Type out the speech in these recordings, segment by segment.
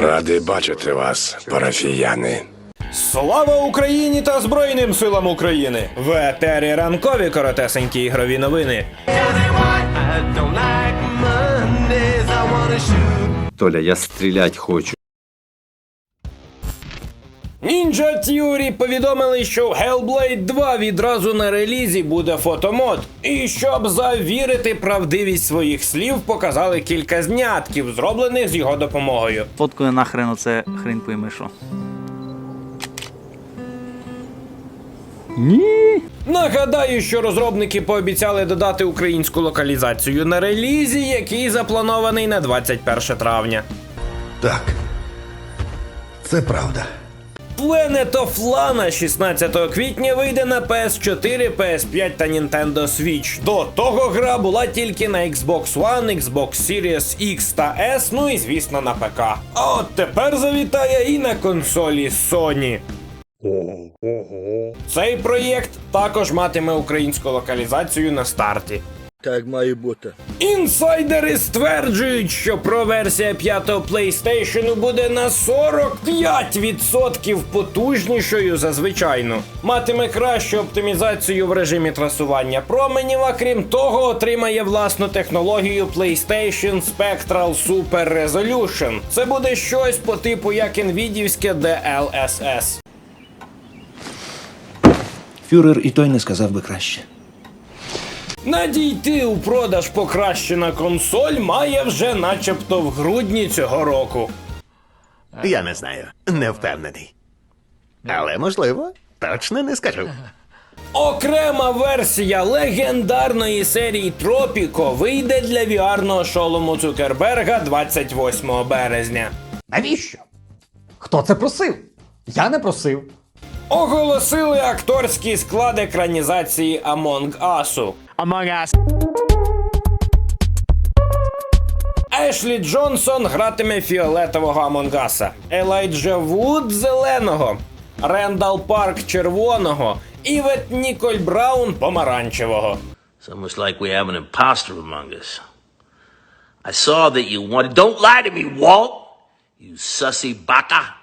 Радий бачити вас, парафіяни. Слава Україні та Збройним силам України! В етері ранкові коротесенькі ігрові новини. Толя, я стрілять хочу. Ninja Theory повідомили, що в Hellblade 2 відразу на релізі буде фотомод. І щоб завірити правдивість своїх слів, показали кілька знятків, зроблених з його допомогою. Фоткою нахрен оце хрень пойми що. Нагадаю, що розробники пообіцяли додати українську локалізацію на релізі, який запланований на 21 травня. Так. Це правда. Planet of Lana 16 квітня вийде на PS4, PS5 та Nintendo Switch. До того гра була тільки на Xbox One, Xbox Series X та S, ну і звісно на ПК. А от тепер завітає і на консолі Sony. Цей проєкт також матиме українську локалізацію на старті. Так має бути. Інсайдери стверджують, що про версія 5-го PlayStation буде на 45% потужнішою за звичайну. Матиме кращу оптимізацію в режимі трасування променів, а крім того, отримає власну технологію PlayStation Spectral Super Resolution. Це буде щось по типу як NVIDIA DLSS. Фюрер і той не сказав би краще. Надійти у продаж покращена консоль має вже начебто в грудні цього року. Я не знаю, не впевнений. Але можливо, точно не скажу. Окрема версія легендарної серії Тропіко вийде для VR-ного шолому Цукерберга 28 березня. Навіщо? Хто це просив? Я не просив. Оголосили акторський склад екранізації Among Us. Among Us. Ешлі Джонсон гратиме фіолетового Амонгаса, Елайджа Вуд зеленого, Рендал Парк червоного, Івет Ніколь Браун помаранчевого. It's almost like we have an imposter among us. I saw that you wanted. Don't lie to me, Walt! You sussy baka!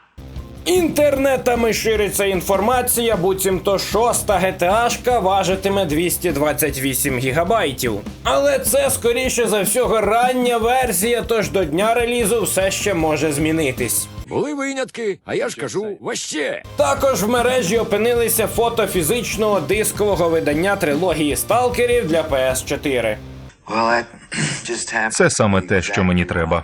Інтернетами шириться інформація, буцімто шоста ГТАшка важитиме 228 гігабайтів. Але це скоріше за всього рання версія, тож до дня релізу все ще може змінитись. Були винятки, а я ж кажу, ваще. Також в мережі опинилися фото фізичного дискового видання трилогії сталкерів для PS4. Це саме те, що мені треба.